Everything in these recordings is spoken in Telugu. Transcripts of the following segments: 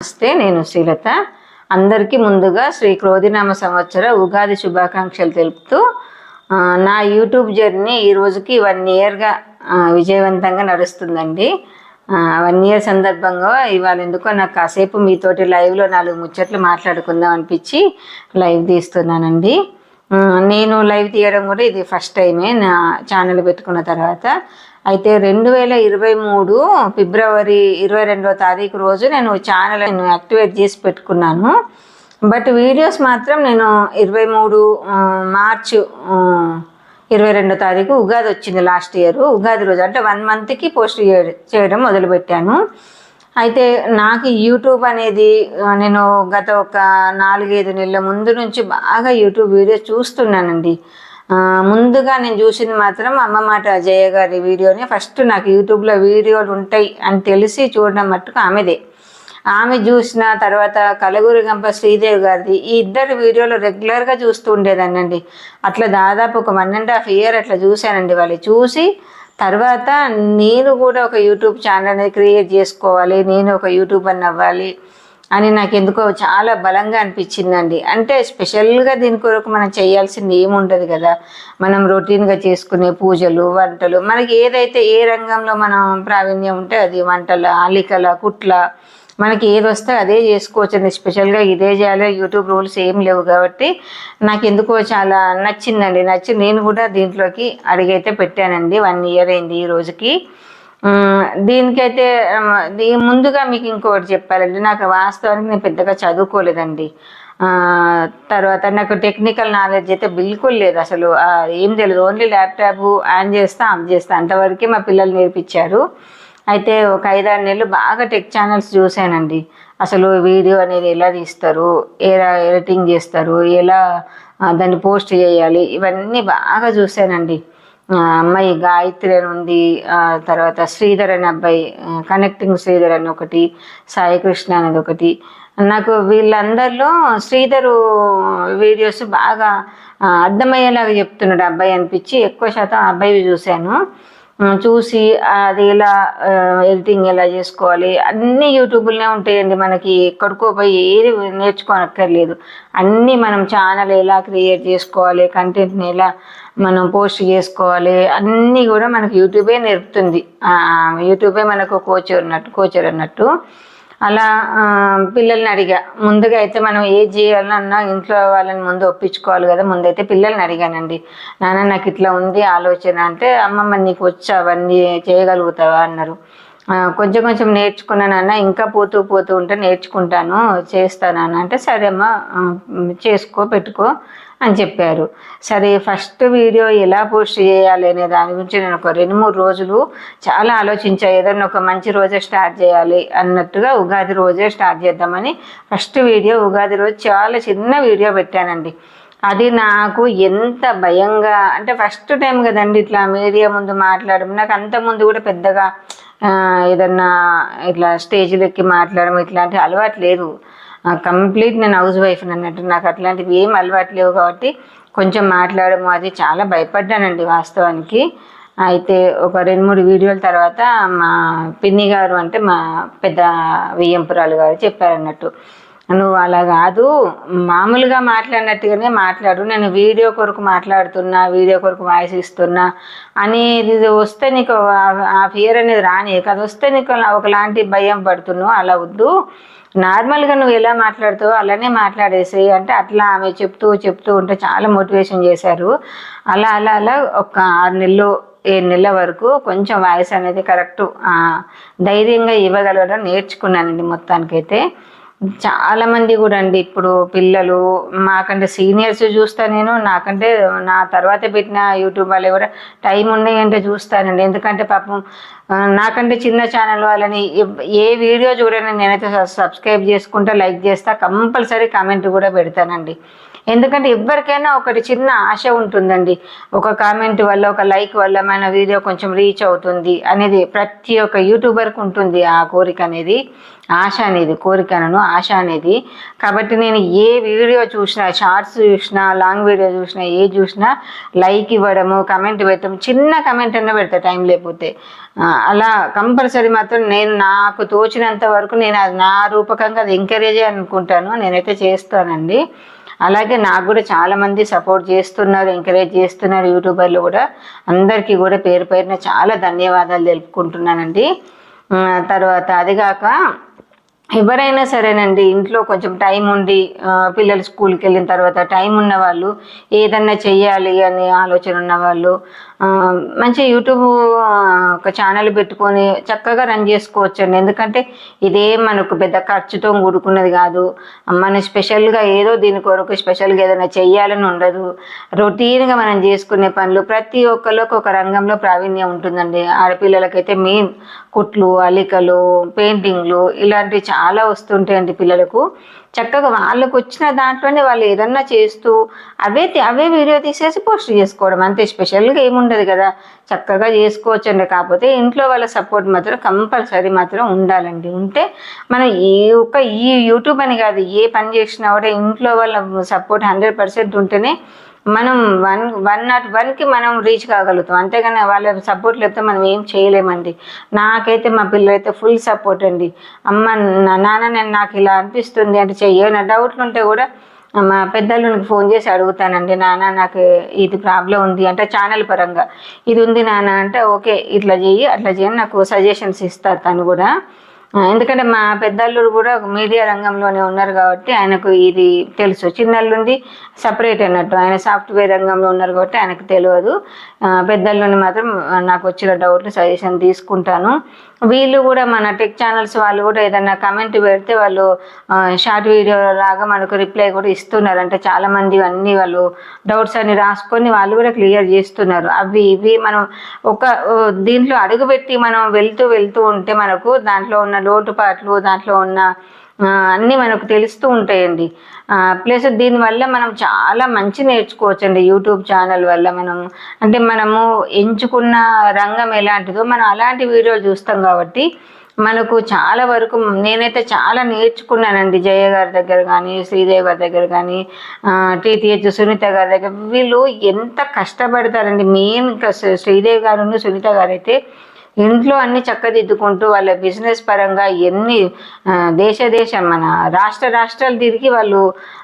నమస్తే నేను శ్రీలత. అందరికీ ముందుగా శ్రీ క్రోధినామ సంవత్సర ఉగాది శుభాకాంక్షలు తెలుపుతూ నా యూట్యూబ్ జర్నీ ఈ రోజుకి వన్ ఇయర్గా విజయవంతంగా నడుస్తుందండి. వన్ ఇయర్ సందర్భంగా ఇవాళ ఎందుకో నాకు కాసేపు మీతోటి లైవ్లో నాలుగు ముచ్చట్లు మాట్లాడుకుందాం అనిపించి లైవ్ తీస్తున్నానండి. నేను లైవ్ తీయడం కూడా ఇది ఫస్ట్ టైమే నా ఛానల్ పెట్టుకున్న తర్వాత. అయితే రెండు వేల ఇరవై మూడు ఫిబ్రవరి ఇరవై రెండవ తారీఖు రోజు నేను ఛానల్ నేను యాక్టివేట్ చేసి పెట్టుకున్నాను. బట్ వీడియోస్ మాత్రం నేను ఇరవై మూడు మార్చు ఇరవై రెండో తారీఖు ఉగాది వచ్చింది లాస్ట్ ఇయర్ ఉగాది రోజు అంటే వన్ మంత్కి పోస్ట్ చేయడం మొదలుపెట్టాను. అయితే నాకు యూట్యూబ్ అనేది నేను గత ఒక నాలుగైదు నెలల ముందు నుంచి బాగా యూట్యూబ్ వీడియోస్ చూస్తున్నానండి. ముందుగా నేను చూసింది మాత్రం అమ్మ మాట అజయ్య గారి వీడియోని. ఫస్ట్ నాకు యూట్యూబ్లో వీడియోలు ఉంటాయి అని తెలిసి చూడడం మట్టుకు ఆమెదే. ఆమె చూసిన తర్వాత కలగూరి గంప శ్రీదేవి గారిది ఈ ఇద్దరు వీడియోలు రెగ్యులర్గా చూస్తూ ఉండేదాన్నండి. అట్లా దాదాపు ఒక వన్ అండ్ హాఫ్ ఇయర్ అట్లా చూశానండి వాళ్ళు చూసి తర్వాత నేను కూడా ఒక యూట్యూబ్ ఛానల్ అనేది క్రియేట్ చేసుకోవాలి నేను ఒక యూట్యూబర్ అవ్వాలి అని నాకు ఎందుకో చాలా బలంగా అనిపించిందండి. అంటే స్పెషల్గా దీని కొరకు మనం చేయాల్సింది ఏముండదు కదా. మనం రొటీన్గా చేసుకునే పూజలు వంటలు మనకి ఏదైతే ఏ రంగంలో మనం ప్రావీణ్యం ఉంటే అది వంటల అలికల కుట్ల మనకి ఏది వస్తే అదే చేసుకోవచ్చండి. స్పెషల్గా ఇదే చేయాలి యూట్యూబ్ రూల్స్ ఏం లేవు కాబట్టి నాకు ఎందుకో చాలా నచ్చిందండి. నచ్చి నేను కూడా దీంట్లోకి అడిగైతే పెట్టానండి. వన్ ఇయర్ అయింది ఈ రోజుకి. దీనికైతే ముందుగా మీకు ఇంకొకటి చెప్పాలండి. నాకు వాస్తవానికి నేను పెద్దగా చదువుకోలేదండి. తర్వాత నాకు టెక్నికల్ నాలెడ్జ్ అయితే బిల్కుల్ లేదు అసలు. ఏం తెలియదు ఓన్లీ ల్యాప్టాప్ ఆన్ చేస్తా ఆఫ్ చేస్తా. అంతవరకే మా పిల్లలు నేర్పించారు. అయితే ఒక ఐదారు నెలలు బాగా టెక్ ఛానల్స్ చూశానండి. అసలు వీడియో అనేది ఎలా తీస్తారు ఎలా ఎడిటింగ్ చేస్తారు ఎలా దాన్ని పోస్ట్ చేయాలి ఇవన్నీ బాగా చూశానండి. అమ్మాయి గాయత్రి అని ఉంది. తర్వాత శ్రీధర్ అనే అబ్బాయి కనెక్టింగ్ శ్రీధర్ అని ఒకటి సాయి కృష్ణ అనేది ఒకటి. నాకు వీళ్ళందరిలో శ్రీధరు వీడియోస్ బాగా అర్థమయ్యేలాగా చెప్తున్నాడు. అబ్బాయి అనిపించి ఎక్కువ శాతం అబ్బాయి అబ్బాయివి చూశాను. చూసి అది ఎలా ఎడిటింగ్ ఎలా చేసుకోవాలి అన్నీ యూట్యూబ్లోనే ఉంటాయండి మనకి. ఎక్కడికో పోయి ఏది నేర్చుకోనక్కర్లేదు. అన్నీ మనం ఛానల్ ఎలా క్రియేట్ చేసుకోవాలి కంటెంట్ని ఎలా మనం పోస్ట్ చేసుకోవాలి అన్నీ కూడా మనకు యూట్యూబే నేర్పుతుంది. యూట్యూబే మనకు కోచర్ అన్నట్టు కోచర్ అన్నట్టు. అలా పిల్లల్ని అడిగా. ముందుగా అయితే మనం ఏ చేయాలన్నా ఇంట్లో వాళ్ళని ముందు ఒప్పించుకోవాలి కదా ముందైతే పిల్లల్ని అడిగానండి. నాన్న నాకు ఇట్లా ఉంది ఆలోచన. అంటే అమ్మమ్మ నీకు వచ్చా అవన్నీ చేయగలుగుతావా? అన్నారు. కొంచెం కొంచెం నేర్చుకున్నానన్న ఇంకా పోతూ పోతూ ఉంటే నేర్చుకుంటాను చేస్తానన్న అంటే సరేమ్మా చేసుకో పెట్టుకో అని చెప్పారు. సరే ఫస్ట్ వీడియో ఎలా పోస్ట్ చేయాలి అనే దాని గురించి నేను ఒక రెండు మూడు రోజులు చాలా ఆలోచించా ఏదైనా ఒక మంచి రోజే స్టార్ట్ చేయాలి అన్నట్టుగా ఉగాది రోజే స్టార్ట్ చేద్దామని. ఫస్ట్ వీడియో ఉగాది రోజు చాలా చిన్న వీడియో పెట్టానండి. అది నాకు ఎంత భయంగా అంటే ఫస్ట్ టైం కదండి ఇట్లా మీడియా ముందు మాట్లాడడం నాకు అంత ముందు కూడా పెద్దగా ఏదన్నా ఇట్లా స్టేజ్లు ఎక్కి మాట్లాడడం ఇట్లాంటి అలవాటు లేదు. కంప్లీట్ నేను హౌస్ వైఫ్ అన్నట్టు. నాకు అట్లాంటివి ఏం అలవాటు లేవు కాబట్టి కొంచెం మాట్లాడము. అది చాలా భయపడ్డానండి వాస్తవానికి. అయితే ఒక రెండు మూడు వీడియోల తర్వాత మా పిన్ని గారు అంటే మా పెద్ద వియ్యంపురాలు గారు చెప్పారన్నట్టు. నువ్వు అలా కాదు. మామూలుగా మాట్లాడినట్టుగానే మాట్లాడు. నేను వీడియో కొరకు మాట్లాడుతున్నా వీడియో కొరకు వాయిస్ ఇస్తున్నా అనేది వస్తే నీకు ఆ- ఫియర్ అనేది రాని. అది వస్తే నీకు ఒకలాంటి భయం పడుతున్నావు. అలా వద్దు. నార్మల్గా నువ్వు ఎలా మాట్లాడుతావో అలానే మాట్లాడేసి అంటే అట్లా ఆమె చెప్తూ చెప్తూ ఉంటే చాలా మోటివేషన్ చేశారు. అలా అలా అలా ఒక ఆరు నెలలు ఏడు నెలల వరకు కొంచెం వాయిస్ అనేది కరెక్ట్ ధైర్యంగా ఇవ్వగలగడం నేర్చుకున్నానండి మొత్తానికైతే. చాలా మంది కూడా అండి. ఇప్పుడు పిల్లలు మాకంటే సీనియర్స్ చూస్తా నేను నాకంటే నా తర్వాత పెట్టిన యూట్యూబ్ వాళ్ళు కూడా టైం ఉన్నాయంటే చూస్తానండి. ఎందుకంటే పాపం నాకంటే చిన్న ఛానల్ వాళ్ళని ఏ వీడియో చూడని నేనైతే సబ్స్క్రైబ్ చేసుకుంటా లైక్ చేస్తా కంపల్సరీ కామెంట్ కూడా పెడతానండి. ఎందుకంటే ఎవరికైనా ఒకటి చిన్న ఆశ ఉంటుందండి. ఒక కామెంట్ వల్ల ఒక లైక్ వల్ల మన వీడియో కొంచెం రీచ్ అవుతుంది అనేది ప్రతి ఒక్క యూట్యూబర్కి ఉంటుంది ఆ కోరిక అనేది ఆశ అనేది కోరికను ఆశ అనేది. కాబట్టి నేను ఏ వీడియో చూసినా షార్ట్స్ చూసినా లాంగ్ వీడియో చూసినా ఏ చూసినా లైక్ ఇవ్వడము కమెంట్ పెట్టడం చిన్న కమెంట్ అన్న పెడతా టైం లేకపోతే. అలా కంపల్సరీ మాత్రం నేను నాకు తోచినంత వరకు నేను అది నా రూపకంగా అది ఎంకరేజ్ అనుకుంటాను. నేనైతే చేస్తానండి. అలాగే నాకు కూడా చాలామంది సపోర్ట్ చేస్తున్నారు ఎంకరేజ్ చేస్తున్నారు యూట్యూబర్లు కూడా. అందరికీ కూడా పేరు పేరున చాలా ధన్యవాదాలు తెలుపుకుంటున్నానండి. తర్వాత అదిగాక ఎవరైనా సరేనండి ఇంట్లో కొంచెం టైం ఉండి పిల్లలు స్కూల్కి వెళ్ళిన తర్వాత టైం ఉన్న వాళ్ళు ఏదన్నా చెయ్యాలి అనే ఆలోచన ఉన్న వాళ్ళు మంచి యూట్యూబ్ ఒక ఛానల్ పెట్టుకొని చక్కగా రన్ చేసుకోవచ్చండి. ఎందుకంటే ఇదే మనకు పెద్ద ఖర్చుతో కూడుకున్నది కాదు. మన స్పెషల్గా ఏదో దీని కొరకు స్పెషల్గా ఏదైనా చెయ్యాలని ఉండదు. రొటీన్గా మనం చేసుకునే పనులు ప్రతి ఒక్కరికి ఒక రంగంలో ప్రావీణ్యం ఉంటుందండి. ఆడపిల్లలకైతే మెయిన్ కుట్లు అలికలు పెయింటింగ్లు ఇలాంటివి చాలా వస్తుంటాయండి పిల్లలకు. చక్కగా వాళ్ళకు వచ్చిన దాంట్లోనే వాళ్ళు ఏదన్నా చేస్తూ అవే అవే వీడియో తీసేసి పోస్ట్ చేసుకోవడం. అంతే స్పెషల్గా ఏముండదు కదా. చక్కగా చేసుకోవచ్చండి. కాకపోతే ఇంట్లో వాళ్ళ సపోర్ట్ మాత్రం కంపల్సరీ మాత్రం ఉండాలండి. ఉంటే మనం ఏ ఒక్క ఈ యూట్యూబ్ అని కాదు ఏ పని చేసినా కూడా ఇంట్లో వాళ్ళ సపోర్ట్ హండ్రెడ్ పర్సెంట్ ఉంటేనే మనం వన్ వన్ నాట్ వన్కి మనం రీచ్ కాగలుగుతాం. అంతేగాని వాళ్ళ సపోర్ట్ లేకపోతే మనం ఏం చేయలేమండి. నాకైతే మా పిల్లలైతే ఫుల్ సపోర్ట్ అండి. అమ్మ నా- నాన్న నేను నాకు ఇలా అనిపిస్తుంది అంటే చెయ్యను డౌట్లు ఉంటే కూడా మా పెద్దలునికి ఫోన్ చేసి అడుగుతానండి. నాన్న నాకు ఇది ప్రాబ్లం ఉంది. అంటే ఛానల్ పరంగా. ఇది ఉంది నాన్న. అంటే ఓకే ఇట్లా చెయ్యి అట్లా చేయని నాకు సజెషన్స్ ఇస్తారు తను కూడా. ఎందుకంటే మా పెద్దల్లుడు కూడా మీడియా రంగంలోనే ఉన్నారు కాబట్టి ఆయనకు ఇది తెలుసు. చిన్నల్లుంది సపరేట్ అన్నట్టు ఆయన సాఫ్ట్వేర్ రంగంలో ఉన్నారు కాబట్టి ఆయనకు తెలియదు. పెద్దల్లుని మాత్రం నాకు వచ్చిన డౌట్లు సజెషన్ తీసుకుంటాను. వీళ్ళు కూడా మన టెక్ ఛానల్స్ వాళ్ళు కూడా ఏదైనా కమెంట్ పెడితే వాళ్ళు షార్ట్ వీడియో లాగా మనకు రిప్లై కూడా ఇస్తున్నారు. అంటే చాలామంది అన్నీ అన్ని వాళ్ళు డౌట్స్ అన్ని రాసుకొని వాళ్ళు కూడా క్లియర్ చేస్తున్నారు. అవి ఇవి మనం ఒక దీంట్లో అడుగుపెట్టి మనం వెళ్తూ వెళ్తూ ఉంటే మనకు దాంట్లో ఉన్న లోటుపాట్లు దాంట్లో ఉన్న అన్నీ మనకు తెలుస్తూ ఉంటాయండి. ప్లస్ దీనివల్ల మనం చాలా మంచి నేర్చుకోవచ్చండి యూట్యూబ్ ఛానల్ వల్ల మనం. అంటే మనము ఎంచుకున్న రంగం ఎలాంటిదో మనం అలాంటి వీడియోలు చూస్తాం కాబట్టి మనకు చాలా వరకు నేనైతే చాలా నేర్చుకున్నానండి జయ గారి దగ్గర కానీ శ్రీదేవి గారి దగ్గర కానీ టీటీహెచ్ సునీత గారి దగ్గర. వీళ్ళు ఎంత కష్టపడతారండి. మెయిన్ ఇంకా శ్రీదేవి గారు సునీత గారు అయితే ఇంట్లో అన్ని చక్కదిద్దుకుంటూ వాళ్ళ బిజినెస్ పరంగా ఎన్ని దేశ దేశం మన రాష్ట్ర రాష్ట్రాలు తిరిగి వాళ్ళు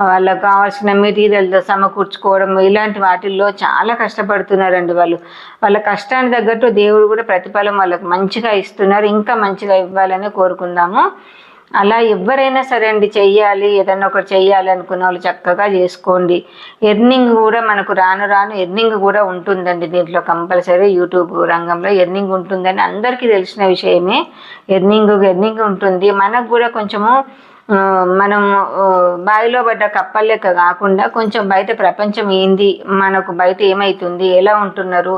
వాళ్ళకు కావాల్సిన మెటీరియల్తో సమకూర్చుకోవడం ఇలాంటి వాటిల్లో చాలా కష్టపడుతున్నారండి వాళ్ళు. వాళ్ళ కష్టానికి తగ్గట్టు దేవుడు కూడా ప్రతిఫలం వాళ్ళకి మంచిగా ఇస్తున్నారు. ఇంకా మంచిగా ఇవ్వాలని కోరుకుందాము. అలా ఎవరైనా సరే అండి చెయ్యాలి ఏదన్నా ఒకటి చెయ్యాలి అనుకున్న వాళ్ళు చక్కగా చేసుకోండి. ఎర్నింగ్ కూడా మనకు రాను రాను ఎర్నింగ్ కూడా ఉంటుందండి దీంట్లో కంపల్సరీ యూట్యూబ్ రంగంలో ఎర్నింగ్ ఉంటుందని అందరికీ తెలిసిన విషయమే. ఎర్నింగ్ ఎర్నింగ్ ఉంటుంది. మనకు కూడా కొంచెము మనం బావిలో పడ్డ కప్పలేక లెక్క కాకుండా కొంచెం బయట ప్రపంచం ఏంది? మనకు బయట ఏమవుతుంది ఎలా ఉంటున్నారు?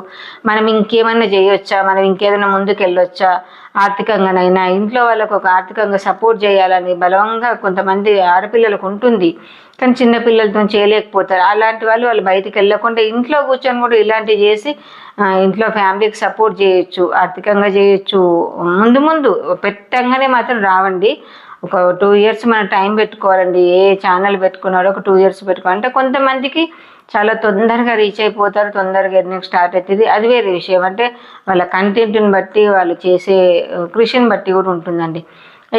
మనం ఇంకేమైనా చేయొచ్చా? మనం ఇంకేదైనా ముందుకు వెళ్ళొచ్చా ఆర్థికంగానైనా ఇంట్లో వాళ్ళకు ఒక ఆర్థికంగా సపోర్ట్ చేయాలని బలంగా కొంతమంది ఆడపిల్లలకు ఉంటుంది. కానీ చిన్నపిల్లలతో చేయలేకపోతారు. అలాంటి వాళ్ళు వాళ్ళు బయటికి వెళ్ళకుండా ఇంట్లో కూర్చొని కూడా ఇలాంటివి చేసి ఇంట్లో ఫ్యామిలీకి సపోర్ట్ చేయొచ్చు ఆర్థికంగా చేయొచ్చు. ముందు ముందు పెట్టంగానే మాత్రం రావండి. ఒక టూ ఇయర్స్ మనం టైం పెట్టుకోవాలండి. ఏ ఛానల్ పెట్టుకున్నాడో ఒక టూ ఇయర్స్ పెట్టుకోవాలి అంటే కొంతమందికి చాలా తొందరగా రీచ్ అయిపోతారు తొందరగా ఎర్నింగ్ స్టార్ట్ అవుతుంది అది వేరే విషయం. అంటే వాళ్ళ కంటెంట్ని బట్టి వాళ్ళు చేసే కృషిని బట్టి కూడా ఉంటుందండి.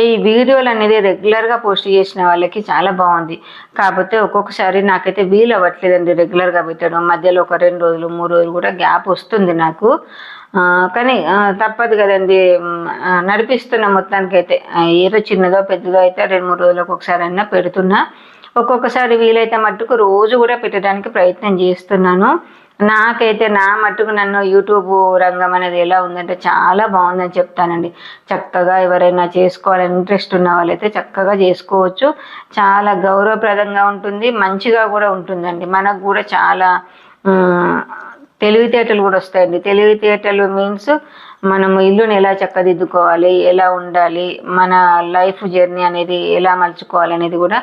ఈ వీడియోలు అనేది రెగ్యులర్గా పోస్ట్ చేసిన వాళ్ళకి చాలా బాగుంది. కాకపోతే ఒక్కొక్కసారి నాకైతే వీలు అవ్వట్లేదండి రెగ్యులర్గా పెట్టడం. మధ్యలో ఒక రెండు రోజులు మూడు రోజులు కూడా గ్యాప్ వస్తుంది నాకు. కానీ తప్పదు కదండి. నడిపిస్తున్న మొత్తానికైతే. అయితే ఏదో చిన్నదో పెద్దదో అయితే రెండు మూడు రోజులకు ఒకసారి అయినా పెడుతున్నా. ఒక్కొక్కసారి వీలైతే మట్టుకు రోజు కూడా పెట్టడానికి ప్రయత్నం చేస్తున్నాను. నాకైతే నా మట్టుకు నన్ను యూట్యూబ్ రంగం అనేది ఎలా ఉందంటే చాలా బాగుందని చెప్తానండి. చక్కగా ఎవరైనా చేసుకోవాలని ఇంట్రెస్ట్ ఉన్న వాళ్ళైతే చక్కగా చేసుకోవచ్చు. చాలా గౌరవప్రదంగా ఉంటుంది. మంచిగా కూడా ఉంటుందండి. మనకు కూడా చాలా తెలివితేటలు కూడా వస్తాయండి. తెలివితేటలు మీన్స్ మనము ఇల్లుని ఎలా చక్కదిద్దుకోవాలి ఎలా ఉండాలి మన లైఫ్ జర్నీ అనేది ఎలా మలుచుకోవాలి అనేది కూడా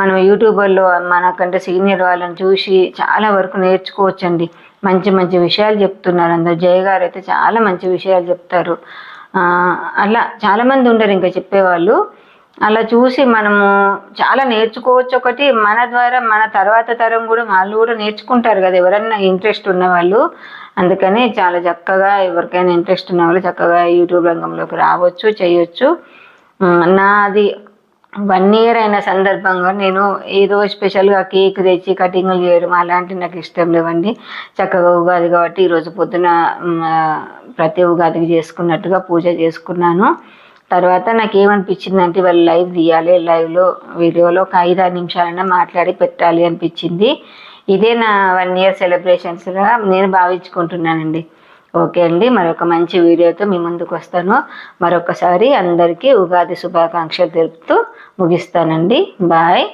మనం యూట్యూబర్లో మనకంటే సీనియర్ వాళ్ళని చూసి చాలా వరకు నేర్చుకోవచ్చండి. మంచి మంచి విషయాలు చెప్తున్నారు అందరు. జయ గారు అయితే చాలా మంచి విషయాలు చెప్తారు. అలా చాలామంది ఉండరు ఇంకా చెప్పేవాళ్ళు. అలా చూసి మనము చాలా నేర్చుకోవచ్చు. ఒకటి మన ద్వారా మన తర్వాత తరం కూడా వాళ్ళు కూడా నేర్చుకుంటారు కదా ఎవరన్నా ఇంట్రెస్ట్ ఉన్న వాళ్ళు. అందుకని చాలా చక్కగా ఎవరికైనా ఇంట్రెస్ట్ ఉన్న వాళ్ళు చక్కగా యూట్యూబ్ రంగంలోకి రావచ్చు చేయొచ్చు. నాది వన్ ఇయర్ అయిన సందర్భంగా నేను ఏదో స్పెషల్గా కేక్ తెచ్చి కటింగ్లు చేయడం అలాంటివి నాకు ఇష్టం లేవండి. చక్కగా ఉగాది కాబట్టి ఈరోజు పొద్దున ప్రతి ఉగాదికి చేసుకున్నట్టుగా పూజ చేసుకున్నాను. తర్వాత నాకు ఏమనిపించింది అంటే వాళ్ళు లైవ్ తీయాలి లైవ్లో వీడియోలో ఒక ఐదు ఆరు మాట్లాడి పెట్టాలి అనిపించింది. ఇదే నా వన్ ఇయర్ సెలబ్రేషన్స్గా నేను భావించుకుంటున్నానండి. ఓకే అండి మరొక మంచి వీడియోతో మీ ముందుకు వస్తాను. మరొకసారి అందరికీ ఉగాది శుభాకాంక్షలు తెలుపుతూ ముగిస్తానండి. బాయ్.